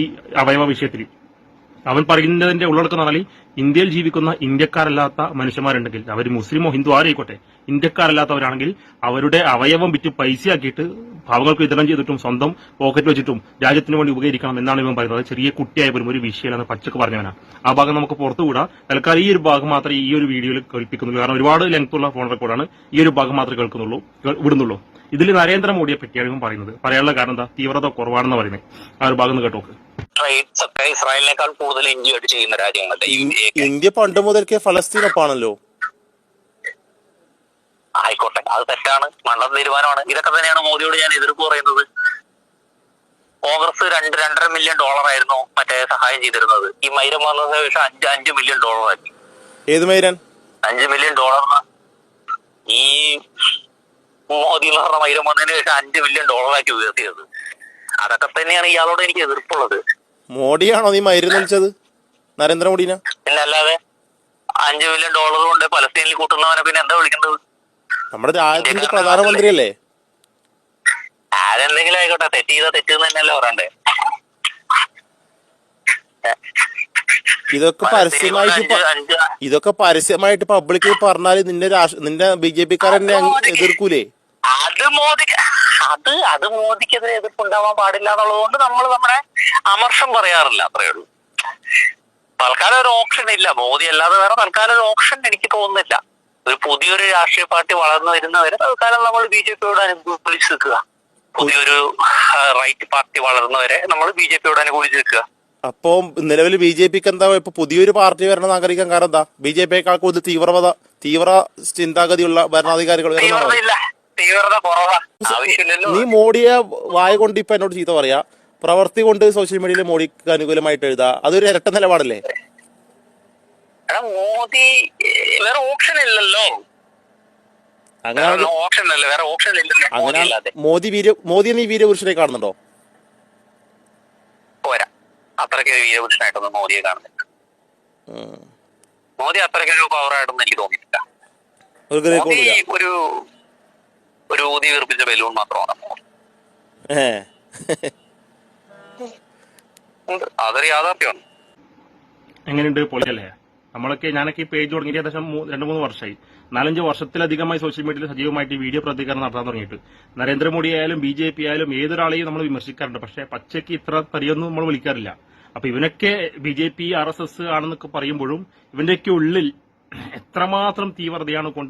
ഈ അവയവ വിഷയത്തിൽ. അവൻ പറയുന്നതിന്റെ ഉള്ളടക്കം പറഞ്ഞാൽ ഇന്ത്യയിൽ ജീവിക്കുന്ന ഇന്ത്യക്കാരല്ലാത്ത മനുഷ്യന്മാരുണ്ടെങ്കിൽ അവർ മുസ്ലിമോ ഹിന്ദു ആരായിക്കോട്ടെ ഇന്ത്യക്കാരല്ലാത്തവരാണെങ്കിൽ അവരുടെ അവയവം വിറ്റ് പൈസയാക്കിയിട്ട് പാവങ്ങൾക്ക് വിതരണം ചെയ്തിട്ടും സ്വന്തം പോക്കറ്റ് വെച്ചിട്ടും രാജ്യത്തിന് വേണ്ടി ഉപകരിക്കണം എന്നാണ് ഇവൻ പറയുന്നത്. ചെറിയ കുട്ടിയായ പോലും ഒരു വിഷയമാണ് പച്ചക്ക് പറഞ്ഞവനാ. ആ ഭാഗം നമുക്ക് പുറത്തുകൂടാ തൽക്കാലം ഈ ഒരു ഭാഗം മാത്രമേ ഈ ഒരു വീഡിയോയിൽ കേൾപ്പിക്കുന്നുള്ളൂ. കാരണം ഒരുപാട് ലെങ്ത് ഉള്ള ഫോൺ റെക്കോർഡാണ് ഈ ഒരു ഭാഗം മാത്രമേ കേൾക്കുന്നുള്ളൂ കേൾ- വിടുന്നുള്ളൂ. ഇതിൽ നരേന്ദ്രമോദിയെ പറ്റിയാണ് ഇവൻ പറയുന്നത്. പറയാനുള്ള കാരണം എന്താ? തീവ്രത കുറവാണെന്ന് പറയുന്നത്. ആ ഒരു ഭാഗം കേട്ടോക്ക്. ട്രേഡ്സ് ഒക്കെ ഇസ്രായേലിനേക്കാൾ കൂടുതൽ ഇന്ത്യയായിട്ട് ചെയ്യുന്ന രാജ്യങ്ങളുടെ ഇന്ത്യ പണ്ട് മുതൽക്കേ ഫലസ്തീനൊപ്പാണല്ലോ ആയിക്കോട്ടെ അത് തെറ്റാണ്. മണ്ഡലം തീരുമാനമാണ്. ഇതൊക്കെ തന്നെയാണ് മോദിയോട് ഞാൻ എതിർപ്പ് പറയുന്നത്. കോൺഗ്രസ് രണ്ട് രണ്ടര മില്യൺ ഡോളർ ആയിരുന്നു മറ്റേ സഹായം ചെയ്തിരുന്നത്. ഈ മൈരം വന്നതിന് ശേഷം അഞ്ച് അഞ്ച് മില്യൺ ഡോളർ ആക്കി ഏത് മൈരൻ? അഞ്ച് മില്യൺ ഡോളർ ഈ മോദി എന്ന് പറഞ്ഞ മൈരം വന്നതിന് ശേഷം അഞ്ച് മില്യൺ ഡോളർ ആക്കി ഉയർത്തിയത്. അതൊക്കെ തന്നെയാണ് ഇയാളോട് എനിക്ക് എതിർപ്പുള്ളത്. മോഡിയാണോ നീ മരുന്ന് വിളിച്ചത്? നരേന്ദ്രമോദിനെ പിന്നെ അല്ലാതെ അഞ്ച് മില്യൺ ഡോളർ കൊണ്ട് പലസ്തീനിൽ കൂട്ടുന്നവനെ പിന്നെ എന്താ വിളിക്കേണ്ടത്? നമ്മുടെ രാജ്യത്തിന്റെ പ്രധാനമന്ത്രിയല്ലേ? ആരെന്തെങ്കിലും ആയിക്കോട്ടെ. തെറ്റ് ചെയ്താ തെറ്റ് തന്നെയല്ലേ പറയണ്ടേ? ഇതൊക്കെ പരസ്യമായിട്ട് ഇതൊക്കെ പരസ്യമായിട്ട് പബ്ലിക്കിൽ പറഞ്ഞാൽ നിന്റെ നിന്റെ ബി ജെ പിക്കാരനെ എതിർക്കൂലേ? അത് മോദി അത് അത് മോദിക്കെതിരെ എതിർപ്പുണ്ടാവാൻ പാടില്ല എന്നുള്ളത് കൊണ്ട് നമ്മൾ നമ്മുടെ അമർഷം പറയാറില്ല അത്രയേ ഉള്ളൂ. തൽക്കാലം ഒരു ഓപ്ഷൻ ഇല്ല. മോദി അല്ലാതെ വേറെ തൽക്കാലം ഒരു ഓപ്ഷൻ എനിക്ക് തോന്നുന്നില്ല. ഒരു പുതിയൊരു രാഷ്ട്രീയ പാർട്ടി വളർന്നു വരുന്നവരെ തൽക്കാലം നമ്മൾ ബി ജെ പിയോട് അനുകൂലിച്ച് നിൽക്കുക. പുതിയൊരു റൈറ്റ് പാർട്ടി വളർന്നവരെ നമ്മൾ ബി ജെ പിയോട് അനുകൂലിച്ച് നിൽക്കുക. അപ്പോ നിലവിൽ ബി ജെ പിക്ക് എന്താ ഇപ്പൊ പുതിയൊരു പാർട്ടി വരണം ആഗ്രഹിക്കാൻ കാരണം എന്താ? ബി ജെ പിയേക്കാൾ കൂടുതൽ തീവ്രത തീവ്ര ചിന്താഗതിയുള്ള ഭരണാധികാരികൾ തീവ്രത? കുറവാ. ആവശ്യമില്ലല്ലോ. നീ മോഡിയെ വായ കൊണ്ട് ഇപ്പൊ എന്നോട് ചീത്ത പറയാ. പ്രവർത്തി കൊണ്ട് സോഷ്യൽ മീഡിയയിൽ മോഡിക്ക് അനുകൂലമായിട്ട് എഴുതാ. അതൊരു ഇരട്ട നിലപാടല്ലേ? എടാ മോദി വേറെ ഓപ്ഷൻ ഇല്ലല്ലോ. അങ്ങനെ ഓപ്ഷൻ വേറെ ഓപ്ഷൻ ഇല്ലല്ലോ മോദി അങ്ങനെ അല്ലാതെ. മോദി വീര മോദി നീ വീരപുരുഷനെ കാണുന്നുണ്ടോ? പോരാ. അത്രയ്ക്ക് ഒരു വീരപുരുഷനായിട്ടൊന്നും മോദിയെ കാണുന്നില്ല. ഉം. മോദി അത്രയ്ക്ക് ഒരു പവറായിട്ടൊന്നും എനിക്ക് തോന്നിയിട്ടില്ല. ഒരു മോദി ഒരു ഒരു ഊതി വീർപ്പിച്ച ബലൂൺ മാത്രമാണ്. അതൊരു യാഥാർത്ഥ്യമാണ്. എങ്ങനെയുണ്ട് പൊളിയല്ലേ? നമ്മളൊക്കെ ഞാനൊക്കെ ഈ പേജ് തുടങ്ങിയിട്ട് ഏകദേശം രണ്ടു രണ്ട് മൂന്ന് വർഷമായി. നാലഞ്ച് വർഷത്തിലധികമായി സോഷ്യൽ മീഡിയയിൽ സജീവമായിട്ട് ഈ വീഡിയോ പ്രതികരണം നടത്താൻ തുടങ്ങിയിട്ട്. നരേന്ദ്രമോദി ആയാലും ബി ജെ പി ആയാലും ഏതൊരാളെയും നമ്മൾ വിമർശിക്കാറുണ്ട്. പക്ഷേ പച്ചയ്ക്ക് ഇത്ര പരിയൊന്നും നമ്മൾ വിളിക്കാറില്ല. അപ്പൊ ഇവനൊക്കെ B J P R S S ആണെന്നൊക്കെ പറയുമ്പോഴും ഇവന്റെയൊക്കെ ഉള്ളിൽ എത്രമാത്രം തീവ്രതയാണ് കൊണ്ട്